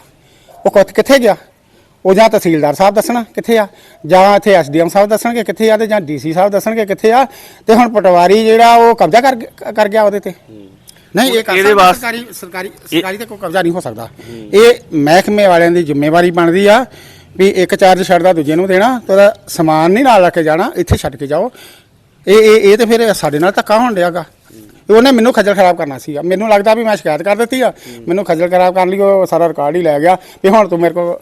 [SPEAKER 1] ਉਹ ਕਿੱਥੇ ਗਿਆ? ਉਹ ਜਾਂ ਤਹਿਸੀਲਦਾਰ ਸਾਹਿਬ ਦੱਸਣਾ ਕਿੱਥੇ ਆ ਜਾਂ ਇੱਥੇ ਐਸਡੀਐਮ ਸਾਹਿਬ ਦੱਸਣਗੇ ਕਿੱਥੇ ਆ ਤੇ ਜਾਂ ਡੀਸੀ ਸਾਹਿਬ ਦੱਸਣਗੇ ਕਿੱਥੇ ਆ ਤੇ ਹੁਣ ਪਟਵਾਰੀ ਜਿਹੜਾ ਉਹ ਕਬਜ਼ਾ ਕਰ ਕਰ ਗਿਆ ਉਹਦੇ ਤੇ। ਨਹੀਂ ਇਹ
[SPEAKER 2] ਇਹਦੇ
[SPEAKER 1] ਸਰਕਾਰੀ ਸਰਕਾਰੀ ਸਰਕਾਰੀ ਤੇ ਕੋਈ ਕਬਜ਼ਾ ਨਹੀਂ ਹੋ ਸਕਦਾ। ਇਹ ਮਹਿਕਮੇ ਵਾਲਿਆਂ ਦੀ ਜ਼ਿੰਮੇਵਾਰੀ ਬਣਦੀ ਆ ਵੀ ਇੱਕ ਚਾਰਜ ਛੱਡਦਾ ਦੂਜੇ ਨੂੰ ਦੇਣਾ ਤੇ ਉਹਦਾ ਸਮਾਨ ਨਹੀਂ ਨਾਲ ਲੈ ਕੇ ਜਾਣਾ ਇੱਥੇ ਛੱਡ ਕੇ ਜਾਓ। ਇਹ ਇਹ ਇਹ ਤੇ ਫਿਰ ਸਾਡੇ ਨਾਲ ਧੱਕਾ ਹੋਣ ਡਿਆਗਾ ਉਹਨੇ ਮੈਨੂੰ ਖੱਜਲ ਖਰਾਬ ਕਰਨਾ ਸੀਗਾ। ਮੈਨੂੰ ਲੱਗਦਾ ਵੀ ਮੈਂ ਸ਼ਿਕਾਇਤ ਕਰ ਦਿੱਤੀ ਆ। ਮੈਨੂੰ ਖੱਜਲ ਖਰਾਬ ਕਰਨ ਲਈ ਉਹ ਸਾਰਾ ਰਿਕਾਰਡ ਹੀ ਲੈ ਗਿਆ ਵੀ ਹੁਣ ਤੂੰ ਮੇਰੇ ਕੋ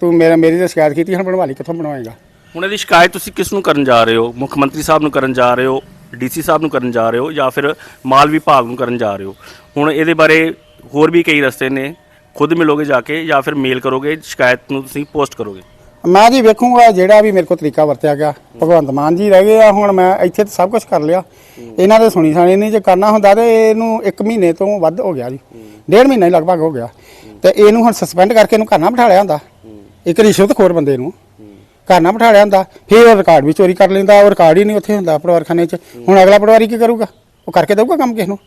[SPEAKER 1] ਤੂੰ ਮੇਰਾ ਮੇਰੀ ਤੇ ਸ਼ਿਕਾਇਤ ਕੀਤੀ ਹੁਣ ਬਣਵਾ ਲਈ ਕਿੱਥੋਂ ਬਣਵਾਏਗਾ?
[SPEAKER 2] ਹੁਣ ਇਹਦੀ ਸ਼ਿਕਾਇਤ ਤੁਸੀਂ ਕਿਸ ਨੂੰ ਕਰਨ ਜਾ ਰਹੇ ਹੋ? ਮੁੱਖ ਮੰਤਰੀ ਸਾਹਿਬ ਨੂੰ ਕਰਨ ਜਾ ਰਹੇ ਹੋ? ਡੀਸੀ ਸਾਹਿਬ ਨੂੰ ਕਰਨ ਜਾ ਰਹੇ ਹੋ? ਜਾਂ ਫਿਰ ਮਾਲ ਵਿਭਾਗ ਨੂੰ ਕਰਨ ਜਾ ਰਹੇ ਹੋ? ਹੁਣ ਇਹਦੇ ਬਾਰੇ ਹੋਰ ਵੀ ਕਈ ਰਸਤੇ ਨੇ। ਖੁਦ ਮਿਲੋਗੇ ਜਾ ਕੇ ਜਾਂ ਫਿਰ ਮੇਲ ਕਰੋਗੇ ਸ਼ਿਕਾਇਤ ਨੂੰ ਤੁਸੀਂ ਪੋਸਟ ਕਰੋਗੇ?
[SPEAKER 1] ਮੈਂ ਜੀ ਵੇਖੂੰਗਾ ਜਿਹੜਾ ਵੀ ਮੇਰੇ ਕੋਲ ਤਰੀਕਾ ਵਰਤਿਆ ਗਿਆ। ਭਗਵੰਤ ਮਾਨ ਜੀ ਰਹਿ ਗਏ ਆ, ਹੁਣ ਮੈਂ ਇੱਥੇ ਤਾਂ ਸਭ ਕੁਝ ਕਰ ਲਿਆ। ਇਹਨਾਂ ਦੇ ਸੁਣੀ ਸਾਣੀ ਨਹੀਂ ਜੇ ਕਰਨਾ ਹੁੰਦਾ ਤੇ ਇਹਨੂੰ 1 ਮਹੀਨੇ ਤੋਂ ਵੱਧ ਹੋ ਗਿਆ ਜੀ। ਡੇਢ ਮਹੀਨਾ ਹੀ ਲਗਭਗ ਹੋ ਗਿਆ। ਤੇ ਇਹਨੂੰ ਹੁਣ ਸਸਪੈਂਡ ਕਰਕੇ ਇਹਨੂੰ ਘਰ ਨਾ ਬਿਠਾ ਲਿਆ ਹੁੰਦਾ। ਇੱਕ ਰਿਸ਼ਵਤਖੋਰ ਬੰਦੇ ਨੂੰ। ਘਰ ਨਾ ਬਿਠਾ ਲਿਆ ਹੁੰਦਾ। ਫਿਰ ਉਹ ਰਿਕਾਰਡ ਵੀ ਚੋਰੀ ਕਰ ਲੈਂਦਾ, ਉਹ ਰਿਕਾਰਡ ਹੀ ਨਹੀਂ ਉੱਥੇ ਹੁੰਦਾ ਪਟਵਾਰਖਾਨੇ 'ਚ। ਹੁਣ ਅਗਲਾ ਪਟਵਾਰੀ ਕੀ ਕਰੂਗਾ? ਉਹ ਕਰਕੇ ਦੇਊਗਾ ਕੰਮ ਕਿਸ ਨੂੰ?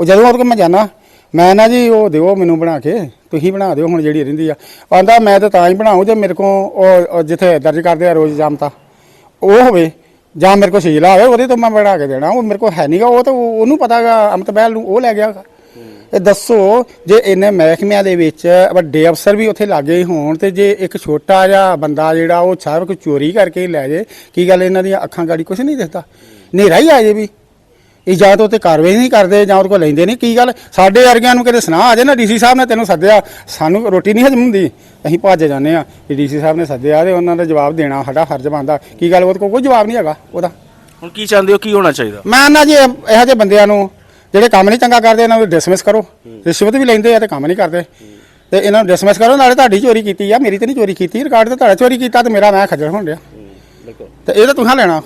[SPEAKER 1] ਉਹ ਜਦੋਂ ਉਹਦੇ ਕੋਲ ਮੈਂ ਜਾਣਾ। ਮੈਂ ਨਾ ਜੀ ਉਹ ਦਿਓ ਮੈਨੂੰ ਬਣਾ ਕੇ, ਤੁਸੀਂ ਬਣਾ ਦਿਓ ਹੁਣ ਜਿਹੜੀ ਰਹਿੰਦੀ ਆ। ਆਂਦਾ ਮੈਂ ਤਾਂ ਤਾਂ ਹੀ ਬਣਾਉ ਜੇ ਮੇਰੇ ਕੋਲ ਉਹ ਜਿੱਥੇ ਦਰਜ ਕਰਦੇ ਆ ਰੋਜ਼ ਜਾਮਤਾ ਉਹ ਹੋਵੇ, ਜਾਂ ਮੇਰੇ ਕੋਲ ਸ਼ੀਲਾ ਹੋਵੇ, ਉਹਦੇ ਤੋਂ ਮੈਂ ਬਣਾ ਕੇ ਦੇਣਾ। ਉਹ ਮੇਰੇ ਕੋਲ ਹੈ ਨਹੀਂਗਾ ਉਹ ਤਾਂ ਉਹ- ਉਹਨੂੰ ਪਤਾਗਾ ਅਮਤ ਬਹਿਲ ਨੂੰ ਉਹ ਲੈ ਗਿਆ ਇਹ ਦੱਸੋ, ਜੇ ਇੰਨੇ ਮਹਿਕਮਿਆਂ ਦੇ ਵਿੱਚ ਵੱਡੇ ਅਫਸਰ ਵੀ ਉੱਥੇ ਲੱਗੇ ਹੋਣ ਤੇ ਜੇ ਇੱਕ ਛੋਟਾ ਜਿਹਾ ਬੰਦਾ ਜਿਹੜਾ ਉਹ ਸਾਰਾ ਕੁਝ ਚੋਰੀ ਕਰਕੇ ਲੈ ਜੇ, ਕੀ ਗੱਲ ਇਹਨਾਂ ਦੀਆਂ ਅੱਖਾਂ ਗਾੜੀ ਕੁਝ ਨਹੀਂ ਦਿਖਦਾ? ਹਨੇਰਾ ਹੀ ਆ ਜੇ ਵੀ। ਇਹ ਜਾਂ ਤਾਂ ਉੱਤੇ ਕਾਰਵਾਈ ਨਹੀਂ ਕਰਦੇ ਜਾਂ ਉਹਦੇ ਕੋਲ ਲੈਂਦੇ ਨਹੀਂ। ਕੀ ਗੱਲ? ਸਾਡੇ ਵਰਗਿਆਂ ਨੂੰ ਕਿਤੇ ਸੁਣਾ ਆ ਜੇ ਨਾ ਡੀਸੀ ਸਾਹਿਬ ਨੇ ਤੈਨੂੰ ਸੱਦਿਆ ਸਾਨੂੰ ਰੋਟੀ ਨਹੀਂ ਹਜਮ ਹੁੰਦੀ। ਅਸੀਂ ਭੱਜ ਜਾਂਦੇ ਆ ਡੀਸੀ ਸਾਹਿਬ ਨੇ ਸੱਦਿਆ ਤੇ ਉਹਨਾਂ ਦਾ ਜਵਾਬ ਦੇਣਾ ਸਾਡਾ ਫਰਜ਼ ਬਣਦਾ। ਕੀ ਗੱਲ? ਉਹਦੇ ਕੋਲ ਕੋਈ ਜਵਾਬ ਨਹੀਂ ਹੈਗਾ ਉਹਦਾ।
[SPEAKER 2] ਹੁਣ ਕੀ ਚਾਹੁੰਦੇ ਹੋ? ਕੀ ਹੋਣਾ ਚਾਹੀਦਾ?
[SPEAKER 1] ਮੈਂ ਨਾ ਜੀ ਇਹੋ ਜਿਹੇ ਬੰਦਿਆਂ ਨੂੰ ਜਿਹੜੇ ਕੰਮ ਨਹੀਂ ਚੰਗਾ ਕਰਦੇ ਇਹਨਾਂ ਨੂੰ ਡਿਸਮਿਸ ਕਰੋ। ਰਿਸ਼ਵਤ ਵੀ ਲੈਂਦੇ ਆ ਤੇ ਕੰਮ ਨਹੀਂ ਕਰਦੇ। ਤੇ ਇਹਨਾਂ ਨੂੰ ਡਿਸਮਿਸ ਕਰੋ ਨਾਲੇ ਤੁਹਾਡੀ ਚੋਰੀ ਕੀਤੀ ਆ ਮੇਰੀ ਤੇ ਨਹੀਂ ਚੋਰੀ ਕੀਤੀ। ਰਿਕਾਰਡ ਤੇ ਤੁਹਾਡਾ ਚੋਰੀ ਕੀਤਾ ਤੇ ਮੇਰਾ ਮੈਂ ਖੱਜਲ ਹੋਣ ਡਿਆ
[SPEAKER 2] ਬਿਲਕੁਲ।
[SPEAKER 1] ਤੇ ਇਹ ਤਾਂ ਤੁਸੀਂ ਲੈਣਾ।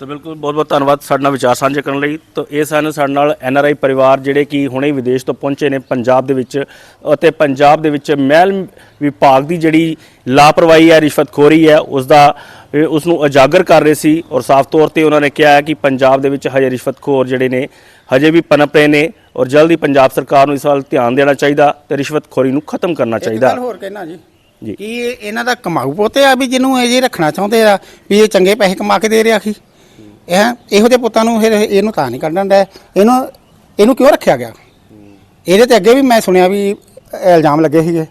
[SPEAKER 2] ਤਾਂ ਬਿਲਕੁਲ ਬਹੁਤ ਬਹੁਤ ਧੰਨਵਾਦ ਸਾਡੇ ਨਾਲ ਵਿਚਾਰ ਸਾਂਝੇ ਕਰਨ ਲਈ। ਤਾਂ ਇਹ ਸਨ ਸਾਡੇ ਨਾਲ ਐਨ ਆਰ ਆਈ ਪਰਿਵਾਰ ਜਿਹੜੇ ਕਿ ਹੁਣੇ ਵਿਦੇਸ਼ ਤੋਂ ਪਹੁੰਚੇ ਨੇ ਪੰਜਾਬ ਦੇ ਵਿੱਚ ਅਤੇ ਪੰਜਾਬ ਦੇ ਵਿੱਚ ਮਹਿਲ ਵਿਭਾਗ ਦੀ ਜਿਹੜੀ ਲਾਪਰਵਾਹੀ ਹੈ ਰਿਸ਼ਵਤਖੋਰੀ ਹੈ ਉਸ ਦਾ ਉਸ ਨੂੰ ਉਜਾਗਰ ਕਰ ਰਹੇ ਸੀ ਔਰ ਸਾਫ਼ ਤੌਰ ਤੇ ਉਹਨਾਂ ਨੇ ਕਿਹਾ ਹੈ ਕਿ ਪੰਜਾਬ ਦੇ ਵਿੱਚ ਹਜੇ ਰਿਸ਼ਵਤਖੋਰ ਜਿਹੜੇ ਨੇ ਹਜੇ ਵੀ ਪਨਪ ਰਹੇ ਨੇ ਔਰ ਜਲਦੀ ਪੰਜਾਬ ਸਰਕਾਰ ਨੂੰ ਇਸ ਵੱਲ ਧਿਆਨ ਦੇਣਾ ਚਾਹੀਦਾ ਤੇ ਰਿਸ਼ਵਤਖੋਰੀ ਨੂੰ ਖਤਮ ਕਰਨਾ
[SPEAKER 1] ਇੱਕ
[SPEAKER 2] ਚਾਹੀਦਾ।
[SPEAKER 1] ਗੱਲ ਹੋਰ ਕਹਿਣਾ ਜੀ
[SPEAKER 2] ਜੀ।
[SPEAKER 1] ਕੀ ਇਹ ਇਹਨਾਂ ਦਾ ਕਮਾਊ ਪੋਤੇ ਆ ਵੀ ਜਿਹਨੂੰ ਇਹ ਜੇ ਰੱਖਣਾ ਚਾਹੁੰਦੇ ਆ ਵੀ ਇਹ ਚੰਗੇ ਪੈਸੇ ਕਮਾ ਕੇ ਦੇ ਰਿਹਾ ਕੀ ਇਹ ਇਹੋ ਜਿਹੇ ਪੁੱਤਾਂ ਨੂੰ ਫਿਰ ਇਹਨੂੰ ਤਾਂ ਨਹੀਂ ਕੱਢਣ ਦਾ। ਇਹਨੂੰ ਇਹਨੂੰ ਕਿਉਂ ਰੱਖਿਆ ਗਿਆ? ਇਹਦੇ ਤੇ ਅੱਗੇ ਵੀ ਮੈਂ ਸੁਣਿਆ ਵੀ ਇਲਜ਼ਾਮ ਲੱਗੇ ਸੀਗੇ।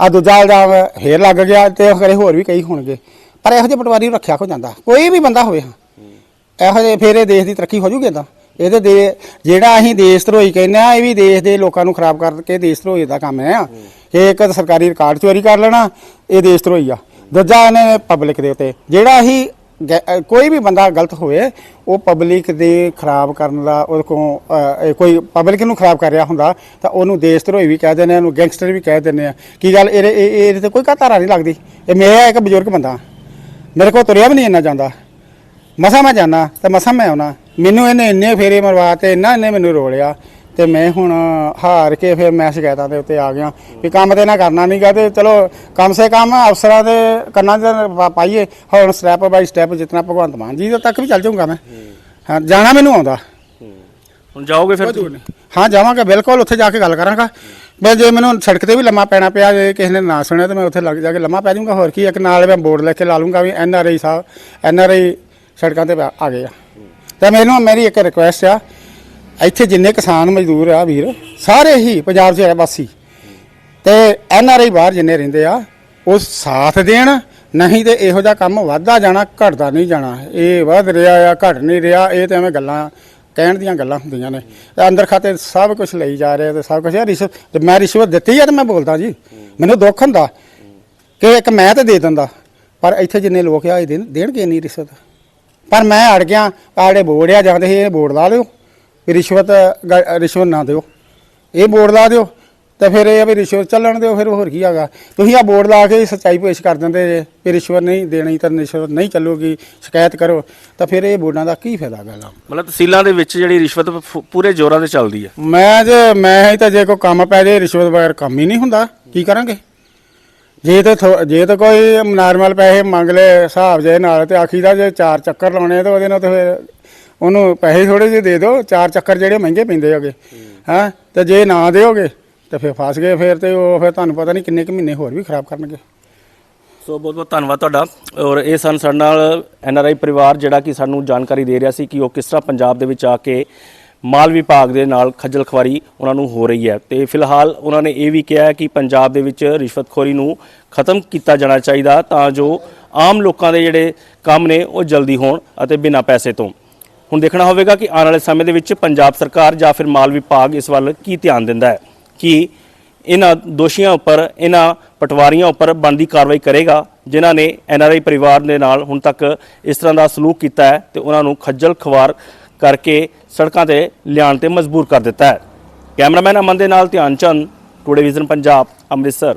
[SPEAKER 1] ਆ ਦੂਜਾ ਇਲਜ਼ਾਮ ਫੇਰ ਲੱਗ ਗਿਆ ਤੇ ਕਰੇ ਹੋਰ ਵੀ ਕਈ ਹੋਣਗੇ। ਪਰ ਇਹੋ ਜਿਹੇ ਪਟਵਾਰੀ ਨੂੰ ਰੱਖਿਆ ਕੋ ਜਾਂਦਾ? ਕੋਈ ਵੀ ਬੰਦਾ ਹੋਵੇ ਹਾਂ। ਇਹੋ ਜਿਹੇ ਫਿਰ ਇਹ ਦੇਸ਼ ਦੀ ਤਰੱਕੀ ਹੋ ਜੂਗੀ ਤਾਂ। ਇਹਦੇ ਦੇ ਜਿਹੜਾ ਅਸੀਂ ਦੇਸ਼ ਧਰੋਈ ਕਹਿੰਦੇ ਆ ਇਹ ਵੀ ਦੇਸ਼ ਦੇ ਲੋਕਾਂ ਨੂੰ ਖਰਾਬ ਕਰਕੇ ਦੇਸ਼ ਧਰੋਈ ਦਾ ਕੰਮ ਹੈ। ਆ ਇਹ ਇੱਕ ਤਾਂ ਸਰਕਾਰੀ ਰਿਕਾਰਡ ਚੋਰੀ ਕਰ ਲੈਣਾ, ਇਹ ਦੇਸ਼ ਧਰੋਈ ਆ। ਦੂਜਾ ਇਹਨੇ ਪਬਲਿਕ ਦੇ ਉੱਤੇ। ਜਿਹੜਾ ਅਸੀਂ ਗੈ- ਅ, ਕੋਈ ਵੀ ਬੰਦਾ ਗਲਤ ਹੋਵੇ ਉਹ ਪਬਲਿਕ ਦੇ ਖਰਾਬ ਕਰਨ ਦਾ ਉਹਦੇ ਕੋਲ ਕੋਈ ਪਬਲਿਕ ਨੂੰ ਖਰਾਬ ਕਰ ਰਿਹਾ ਹੁੰਦਾ ਤਾਂ ਉਹਨੂੰ ਦੇਸ਼ ਧਰੋਈ ਵੀ ਕਹਿ ਦਿੰਦੇ ਆ ਉਹਨੂੰ ਗੈਂਗਸਟਰ ਵੀ ਕਹਿ ਦਿੰਦੇ ਆ। ਕੀ ਗੱਲ ਇਹਦੇ ਇਹ- ਇਹ- ਇਹਦੇ ਤੇ ਕੋਈ ਧਾਰਾ ਨਹੀਂ ਲੱਗਦੀ। ਇਹ ਮੈਂ ਇੱਕ ਬਜ਼ੁਰਗ ਬੰਦਾ। ਮੇਰੇ ਕੋਲ ਤੁਰਿਆ ਵੀ ਨਹੀਂ ਇੰਨਾ ਜਾਂਦਾ। ਮਸਾਂ ਮੈਂ ਜਾਣਾ ਤੇ ਮਸਾਂ ਮੈਂ ਆਉਣਾ ਮੈਨੂੰ ਇਹਨੇ ਇੰਨੇ ਫੇਰੇ ਮਰਵਾ ਤੇ ਇੰਨਾ ਇਹਨੇ ਮੈਨੂੰ ਰੋਲਿਆ। ਤੇ ਮੈਂ ਹੁਣ ਹਾਰ ਕੇ ਫਿਰ ਮੈਂ ਸ਼ਿਕਾਇਤਾਂ ਦੇ ਉੱਤੇ ਆ ਗਿਆ ਵੀ ਕੰਮ ਤੇ ਨਾ ਕਰਨਾ ਨਹੀਂਗਾ ਤੇ ਚਲੋ ਕਮ ਸੇ ਕਮ ਅਫਸਰਾਂ ਦੇ ਕੰਨਾਂ ਪਾ- ਪਾਈਏ। ਹੁਣ ਸਟੈਪ ਬਾਈ ਸਟੈਪ ਜਿਤਨਾ ਭਗਵੰਤ ਮਾਨ ਜੀ ਤੱਕ ਵੀ ਚੱਲ ਜਾਊਂਗਾ ਮੈਂ। ਹਾਂ ਜਾਣਾ ਮੈਨੂੰ ਆਉਂਦਾ।
[SPEAKER 2] ਹੁਣ ਜਾਓਗੇ ਫਿਰ
[SPEAKER 1] ਹਾਂ ਜਾਵਾਂਗਾ ਬਿਲਕੁਲ ਉੱਥੇ ਜਾ ਕੇ ਗੱਲ ਕਰਾਂਗਾ। ਮੈਂ ਜੇ ਮੈਨੂੰ ਸੜਕ ਤੇ ਵੀ ਲੰਮਾ ਪੈਣਾ ਪਿਆ ਜੇ ਕਿਸੇ ਨੇ ਨਾ ਸੁਣਿਆ ਤੇ ਮੈਂ ਉੱਥੇ ਲੱਗ ਜਾ ਕੇ ਲੰਮਾ ਪੈ ਜਾਊਂਗਾ। ਹੋਰ ਕੀ ਇੱਕ ਨਾਲ ਮੈਂ ਬੋਰਡ ਲੈ ਕੇ ਲਾ ਲੂੰਗਾ ਵੀ N R I Sahib N R I ਸੜਕਾਂ ਤੇ ਆ ਗਏ ਆ। ਤੇ ਮੈਨੂੰ ਮੇਰੀ ਇੱਕ ਰਿਕੁਐਸਟ ਆ ਇੱਥੇ ਜਿੰਨੇ ਕਿਸਾਨ ਮਜ਼ਦੂਰ ਆ ਵੀਰ, ਸਾਰੇ ਹੀ ਪੰਜਾਬ 'ਚ ਹੈ ਵਾਸੀ ਤੇ ਐਨ ਆਰ ਆਈ ਬਾਹਰ ਜਿੰਨੇ ਰਹਿੰਦੇ ਆ, ਉਹ ਸਾਥ ਦੇਣ, ਨਹੀਂ ਤੇ ਇਹੋ ਜਿਹਾ ਕੰਮ ਵੱਧਦਾ ਜਾਣਾ, ਘਟਦਾ ਨਹੀਂ ਜਾਣਾ। ਇਹ ਵੱਧ ਰਿਹਾ ਆ, ਘਟ ਨਹੀਂ ਰਿਹਾ, ਇਹ ਤੇ ਐਵੇਂ ਗੱਲਾਂ, ਕਹਿਣ ਦੀਆਂ ਗੱਲਾਂ ਹੁੰਦੀਆਂ ਨੇ। ਤੇ ਅੰਦਰ ਖਾਤੇ ਸਭ ਕੁਝ ਲਈ ਜਾ ਰਿਹਾ ਤੇ ਸਭ ਕੁਝ ਰਿਸ਼ਵਤ ਤੇ ਮੈਂ ਰਿਸ਼ਵਤ ਦਿੱਤੀ ਆ ਤੇ ਮੈਂ ਬੋਲਦਾ ਜੀ। ਮੈਨੂੰ ਦੁੱਖ ਹੁੰਦਾ ਕਿ ਇੱਕ ਮੈਂ ਤੇ ਦੇ ਦਿੰਦਾ, ਪਰ ਇੱਥੇ ਜਿੰਨੇ ਲੋਕ ਆ, ਇਹ ਦੇਣਗੇ ਨਹੀਂ ਰਿਸ਼ਵਤ। ਪਰ ਮੈਂ ਅੜ ਗਿਆ, ਆੜੇ ਬੋਰਡ ਆ ਜਾਂਦੇ ਸੀ ਇਹ ਬੋਰਡ ਲਾ ਲਿਓ। ਵੀ ਰਿਸ਼ਵਤ ਗ- ਰਿਸ਼ਵਤ ਨਾ ਦਿਓ। ਇਹ ਬੋਰਡ ਲਾ ਦਿਓ ਤੇ ਫਿਰ ਇਹ ਆ ਵੀ ਰਿਸ਼ਵਤ ਚੱਲਣ ਦਿਓ ਫਿਰ ਹੋਰ ਕੀ ਹੈਗਾ। ਤੁਸੀਂ ਆ ਬੋਰਡ ਲਾ ਕੇ ਸੱਚਾਈ ਪੇਸ਼ ਕਰ ਦਿੰਦੇ ਜੇ ਵੀ ਰਿਸ਼ਵਤ ਨਹੀਂ ਦੇਣੀ ਤਾਂ ਰਿਸ਼ਵਤ ਨਹੀਂ ਚੱਲੂਗੀ ਸ਼ਿਕਾਇਤ ਕਰੋ। ਤਾਂ ਫਿਰ ਇਹ ਬੋਰਡਾਂ ਦਾ ਕੀ ਫਾਇਦਾ ਗੱਲ ਆ?
[SPEAKER 2] ਮਤਲਬ ਤਹਿਸੀਲਾਂ ਦੇ ਵਿੱਚ ਜਿਹੜੀ ਰਿਸ਼ਵਤ ਫ- ਪੂਰੇ ਜ਼ੋਰਾਂ ਤੇ ਚੱਲਦੀ ਹੈ
[SPEAKER 1] ਮੈਂ ਜੇ ਮੈਂ ਹੀ ਤਾਂ ਜੇ ਕੋਈ ਕੰਮ ਪੈ ਜੇ ਰਿਸ਼ਵਤ ਬਗੈਰ ਕੰਮ ਹੀ ਨਹੀਂ ਹੁੰਦਾ। ਕੀ ਕਰਾਂਗੇ? ਜੇ ਤੇ ਥੋ- ਜੇ ਤਾਂ ਕੋਈ ਨਾਰਮਲ ਪੈਸੇ ਮੰਗ ਲੈ ਹਿਸਾਬ ਜੇ ਨਾਲ ਤੇ ਆਖੀਦਾ ਜੇ ਚਾਰ ਚੱਕਰ ਲਾਉਣੇ ਆ ਤਾਂ ਉਹਦੇ ਨਾਲ ਤਾਂ ਫਿਰ ਉਹਨੂੰ ਪੈਸੇ ਥੋੜੇ ਜਿਹੇ ਦੇ ਦਿਓ, ਚਾਰ ਚੱਕਰ ਜਿਹੜੇ ਮਹਿੰਗੇ ਪੈਂਦੇ ਹੋਗੇ। ਹਾਂ? ਤੇ ਜੇ ਨਾ ਦਿਓਗੇ, ਤੇ ਫਿਰ ਫਸ ਗਏ ਫਿਰ ਤੇ ਉਹ ਫਿਰ ਤੁਹਾਨੂੰ ਪਤਾ ਨਹੀਂ ਕਿੰਨੇ ਕੁ ਮਹੀਨੇ ਹੋਰ ਵੀ ਖਰਾਬ ਕਰਨਗੇ।
[SPEAKER 2] ਸੋ ਬਹੁਤ ਬਹੁਤ ਧੰਨਵਾਦ ਤੁਹਾਡਾ। ਔਰ ਇਹ ਸਨ ਸਾਡੇ ਨਾਲ ਐਨ ਆਰ ਆਈ ਪਰਿਵਾਰ, ਜਿਹੜਾ ਕਿ ਸਾਨੂੰ ਜਾਣਕਾਰੀ ਦੇ ਰਿਹਾ ਸੀ ਕਿ ਉਹ ਕਿਸ ਤਰ੍ਹਾਂ ਪੰਜਾਬ ਦੇ ਵਿੱਚ ਆ ਕੇ ਮਾਲ ਵਿਭਾਗ ਦੇ ਨਾਲ ਖੱਜਲ ਖਵਾਰੀ ਉਹਨਾਂ ਨੂੰ ਹੋ ਰਹੀ ਹੈ। ਤੇ ਫਿਲਹਾਲ ਉਹਨਾਂ ਨੇ ਇਹ ਵੀ ਕਿਹਾ ਕਿ ਪੰਜਾਬ ਦੇ ਵਿੱਚ ਰਿਸ਼ਵਤਖੋਰੀ ਨੂੰ ਖਤਮ ਕੀਤਾ ਜਾਣਾ ਚਾਹੀਦਾ ਤਾਂ ਜੋ ਆਮ ਲੋਕਾਂ ਦੇ ਜਿਹੜੇ ਕੰਮ ਨੇ ਉਹ ਜਲਦੀ ਹੋਣ ਅਤੇ ਬਿਨਾਂ ਪੈਸੇ ਤੋਂ। ਹੁਣ ਦੇਖਣਾ ਹੋਵੇਗਾ ਕਿ ਆਉਣ ਵਾਲੇ ਸਮੇਂ ਦੇ ਵਿੱਚ ਪੰਜਾਬ ਸਰਕਾਰ ਜਾਂ ਫਿਰ ਮਾਲ ਵਿਭਾਗ ਇਸ ਵੱਲ ਕੀ ਧਿਆਨ ਦਿੰਦਾ ਹੈ, ਕਿ ਇਹਨਾਂ ਦੋਸ਼ੀਆਂ ਉੱਪਰ, ਇਹਨਾਂ ਪਟਵਾਰੀਆਂ ਉੱਪਰ ਬਣਦੀ ਕਾਰਵਾਈ ਕਰੇਗਾ, ਜਿਨ੍ਹਾਂ ਨੇ ਐਨਆਰਆਈ ਪਰਿਵਾਰ ਦੇ ਨਾਲ ਹੁਣ ਤੱਕ ਇਸ ਤਰ੍ਹਾਂ ਦਾ ਸਲੂਕ ਕੀਤਾ ਹੈ ਤੇ ਉਹਨਾਂ ਨੂੰ ਖੱਜਲ ਖਵਾਰ ਕਰਕੇ ਸੜਕਾਂ ਤੇ ਲਿਆਉਣ ਤੇ ਮਜਬੂਰ ਕਰ ਦਿੱਤਾ ਹੈ। ਕੈਮਰਾਮੈਨ ਅਮਨ ਦੇ ਨਾਲ ਧਿਆਨ ਚੰਦ, ਟੂਡੇ ਵਿਜ਼ਨ ਪੰਜਾਬ, ਅੰਮ੍ਰਿਤਸਰ।